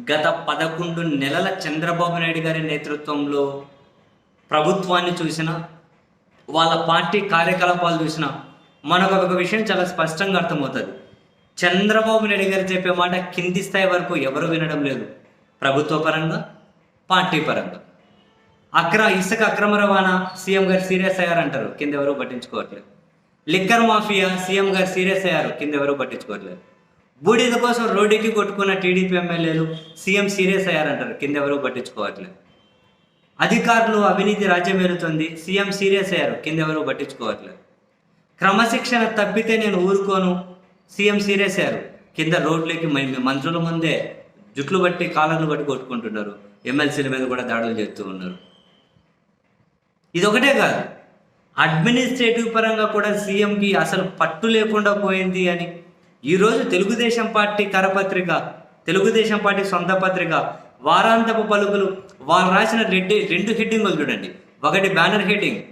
గత పదకొండు నెలల చంద్రబాబు నాయుడు గారి నేతృత్వంలో ప్రభుత్వాన్ని చూసిన వాళ్ళ పార్టీ కార్యకలాపాలు చూసిన మనకు ఒక విషయం చాలా స్పష్టంగా అర్థమవుతుంది. చంద్రబాబు నాయుడు గారు చెప్పే మాట కింది స్థాయి వరకు ఎవరు వినడం లేదు. ప్రభుత్వ పరంగా పార్టీ పరంగా. అక్ర ఇసుక అక్రమ రవాణా సీఎం గారు సీరియస్ అయ్యారంటారు. కింద ఎవరు పట్టించుకోవట్లేదు. లిక్కర్ మాఫియా సీఎం గారు సీరియస్ అయ్యారు. కింద ఎవరు పట్టించుకోవట్లేదు. బూడిద కోసం రోడ్డుకి కొట్టుకున్న టీడీపీ ఎమ్మెల్యేలు సీఎం సీరియస్ అయ్యారంటారు. కింద ఎవరు పట్టించుకోవట్లేదు. అధికారులు అవినీతి రాజ్యం సీఎం సీరియస్ అయ్యారు. కింద ఎవరు పట్టించుకోవట్లేదు. క్రమశిక్షణ తప్పితే నేను ఊరుకోను. సీఎం సీరియస్ అయ్యారు. కింద రోడ్లకి మంత్రుల ముందే జుట్లు బట్టి కాలర్లు బట్టి కొట్టుకుంటున్నారు. ఎమ్మెల్సీల మీద కూడా దాడులు చేస్తూ ఉన్నారు. ఇది ఒకటే కాదు. అడ్మినిస్ట్రేటివ్ పరంగా కూడా సీఎంకి అసలు పట్టు లేకుండా పోయింది అని ఈరోజు తెలుగుదేశం పార్టీ కరపత్రిక తెలుగుదేశం పార్టీ సొంత పత్రిక వారాంతపు పలుకులు వాళ్ళు రాసిన రెండు రెండు హెడ్డింగులు చూడండి. ఒకటి బ్యానర్ హెడ్డింగ్.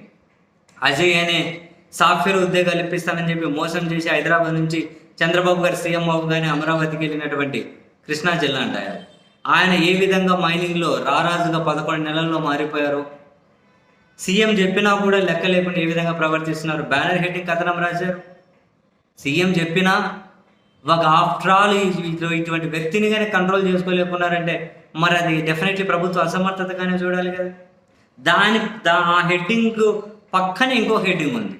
అజయ్ అనే సాఫ్ట్వేర్ ఉద్యోగాలు ఇప్పిస్తానని చెప్పి మోసం చేసి హైదరాబాద్ నుంచి చంద్రబాబు గారు సీఎం అవ్వగానే అమరావతికి వెళ్ళినటువంటి కృష్ణా జిల్లా అంట ఆయన. ఆయన ఏ విధంగా మైనింగ్లో రారాజుగా పదకొండు నెలల్లో మారిపోయారు? సీఎం చెప్పినా కూడా లెక్క లేకుండా ఏ విధంగా ప్రవర్తిస్తున్నారు? బ్యానర్ హెడ్డింగ్ కథనం రాశారు. సీఎం చెప్పినా ఒక ఆఫ్టర్ ఆల్ ఇటువంటి వ్యక్తిని కానీ కంట్రోల్ చేసుకోలేకున్నారంటే మరి అది డెఫినెట్లీ ప్రభుత్వ అసమర్థతగానే చూడాలి కదా. దాని దా ఆ హెడ్డింగ్ పక్కనే ఇంకో హెడ్డింగ్ ఉంది.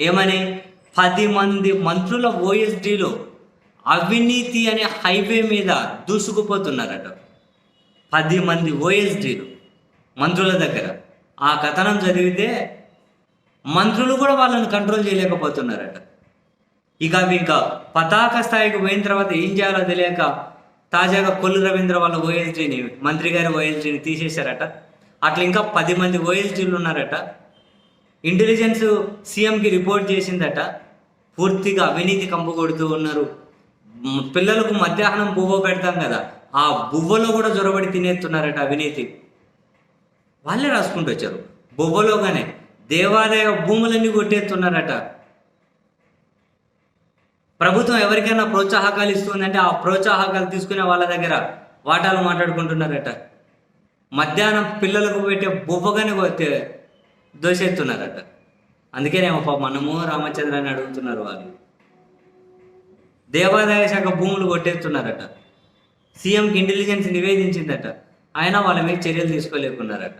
ఏమని? పది మంది మంత్రుల ఓఎస్డీలో అవినీతి అనే హైవే మీద దూసుకుపోతున్నారట. పది మంది ఓఎస్డీలు మంత్రుల దగ్గర. ఆ కథనం చదివితే మంత్రులు కూడా వాళ్ళని కంట్రోల్ చేయలేకపోతున్నారట. ఇక అవి ఇంకా పతాక స్థాయికి పోయిన తర్వాత ఏం చేయాలో తెలియక తాజాగా కొల్లు రవీంద్ర వాళ్ళ ఓఎల్జీని మంత్రి గారి ఓఎల్జీని తీసేశారట. అట్లా ఇంకా పది మంది ఓఎల్జీలు ఉన్నారట. ఇంటెలిజెన్స్ సీఎంకి రిపోర్ట్ చేసిందట. పూర్తిగా అవినీతి కంపు కొడుతూ ఉన్నారు. పిల్లలకు మధ్యాహ్నం బువ్వ పెడతాం కదా ఆ బువ్వలో కూడా జొరబడి తినేస్తున్నారట అవినీతి. వాళ్ళే రాసుకుంటూ వచ్చారు. బువ్వలోగానే దేవాలయ భూములన్నీ కొట్టేస్తున్నారట. ప్రభుత్వం ఎవరికైనా ప్రోత్సాహకాలు ఇస్తుందంటే ఆ ప్రోత్సాహకాలు తీసుకునే వాళ్ళ దగ్గర వాటాలు మాట్లాడుకుంటున్నారట. మధ్యాహ్నం పిల్లలకు పెట్టే బొబ్బగానే దోషెత్తున్నారట. అందుకేనేమో పాప మనము రామచంద్రాన్ని అని అడుగుతున్నారు వాళ్ళు. దేవాదాయ శాఖ భూములు కొట్టేస్తున్నారట. సీఎంకి ఇంటెలిజెన్స్ నివేదించిందట. అయినా వాళ్ళ మీద చర్యలు తీసుకోలేకున్నారట.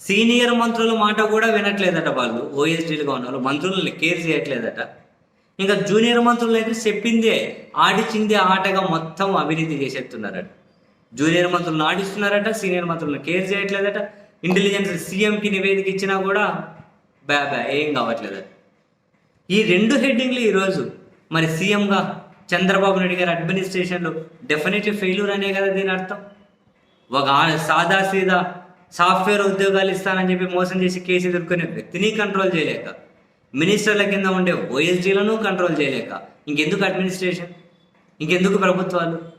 సీనియర్ మంత్రుల మాట కూడా వినట్లేదట వాళ్ళు. ఓఎస్డీలుగా ఉన్న వాళ్ళు. మంత్రులను కేర్ చేయట్లేదట. ఇంకా జూనియర్ మంత్రులు అయితే చెప్పిందే ఆడిచిందే ఆటగా మొత్తం అవినీతి చేసేస్తున్నారట. జూనియర్ మంత్రులను ఆడిస్తున్నారట సీనియర్ మంత్రులను కేర్ చేయట్లేదట. ఇంటెలిజెన్స్ సీఎంకి నివేదిక ఇచ్చినా కూడా బ్యా బ్యా ఏం కావట్లేదట. ఈ రెండు హెడ్డింగ్లు ఈరోజు మరి సీఎంగా చంద్రబాబు నాయుడు గారి అడ్మినిస్ట్రేషన్లో డెఫినెట్లీ ఫెయిల్యూర్ అనే కదా దీని అర్థం. ఒక సాదా సీదా సాఫ్ట్వేర్ ఉద్యోగాలు ఇస్తానని చెప్పి మోసం చేసి కేసు ఎదుర్కొనే వ్యక్తిని కంట్రోల్ చేయలేక. మినిస్టర్ల కింద ఉండే ఓఎస్డీలను కంట్రోల్ చేయలేక. ఇంకెందుకు అడ్మినిస్ట్రేషన్ ఇంకెందుకు ప్రభుత్వాలు?